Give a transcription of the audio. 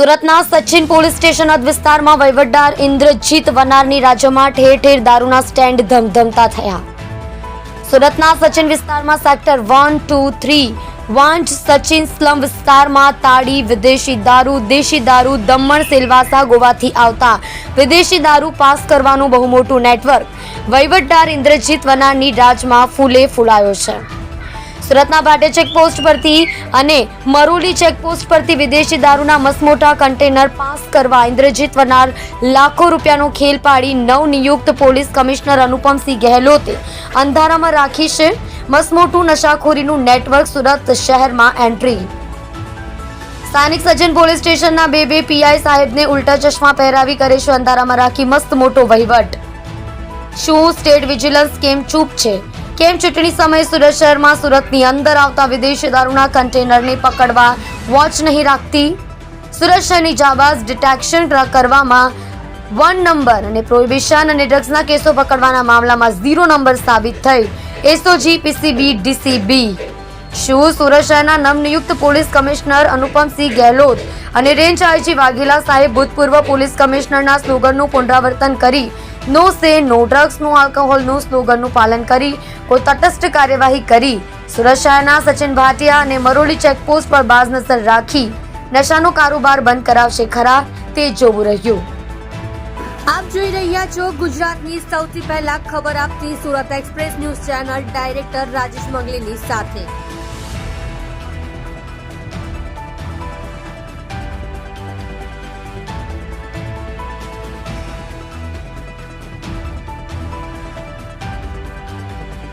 સુરતના Sachin police station હદ વિસ્તારમાં વહીવટદાર ઇન્દ્રજીત વનારની રાજ્યમાં ઠેર ઠેર દારૂના સ્ટેન્ડ ધમધમતા થયા. સુરતના સચિન વિસ્તારમાં સેક્ટર વન, ટુ, થ્રી વાંચ સચિન સ્લમ વિસ્તારમાં તાળી વિદેશી દારૂ, દેશી દારૂ, દમણ, સિલવાસા ગોવાથી આવતા વિદેશી દારૂ પાસ કરવાનું બહુ મોટું નેટવર્ક. વહીવટદાર ઇન્દ્રજીત વનારની રાજમાં ફૂલે ફૂલાયો છે. સુરતના ભાટે ચેકપોસ્ટ પરથી અને મરોલી ચેકપોસ્ટ પરથી વિદેશી દારૂના મસમોટા કન્ટેનર પાસ કરવા ઇન્દ્રજીત વનાર લાખો રૂપિયાનો ખેલ પાડી નવનિયુક્ત પોલીસ કમિશનર અનુપમસિંહ ગેહલોતે. અંધારામાં રાખી છે મસમોટું નશાખોરીનું નેટવર્ક સુરત શહેરમાં એન્ટ્રી. સ્થાનિક સજ્જન પોલીસ સ્ટેશનના બે બે પીઆઈ સાહેબને ઉલટા ચશ્મા પહેરાવી કરે છે. અંધારામાં રાખી મસ્ત મોટો વહીવટ. શું સ્ટેટ વિજિલન્સ કેમ ચૂપ છે? કેમ ચૂંટણી સમયે સુરત શહેરમાં સુરતની અંદર આવતા વિદેશી દારૂના કન્ટેનરને પકડવા વોચ નહીં રાખતી? સુરત શહેરની જાબાઝ ડિટેક્શન કરવામાં વન નંબર અને પ્રોહિબિશન અને ડ્રગ્સના કેસો પકડવાના મામલામાં ઝીરો નંબર સાબિત થઈ. SOG, PCB, DCB. શું સુરત શહેરના નવનિયુક્ત પોલીસ કમિશનર અનુપમસિંહ ગેહલોત અને રેન્જ આઈજી વાઘેલા સાહેબ ભૂતપૂર્વ પોલીસ કમિશનરના સ્લોગનનું પુનરાવર્તન કરી નો સે નો ડ્રગ્સ નો આલ્કોહોલનું સ્લોગનનું પાલન કરી કોઈ તટસ્થ કાર્યવાહી કરી. સુરત સચિન ભાટિયા અને મરોલી ચેકપોસ્ટ પર બાજ નજર રાખી નશાનો કારોબાર બંધ કરાવશે ખરા તે જોવું રહ્યું. આપ જોઈ રહ્યા છો ગુજરાતની સૌથી પહેલા ખબર આપતી Surat express news channel director Rajesh મંગલીની સાથે.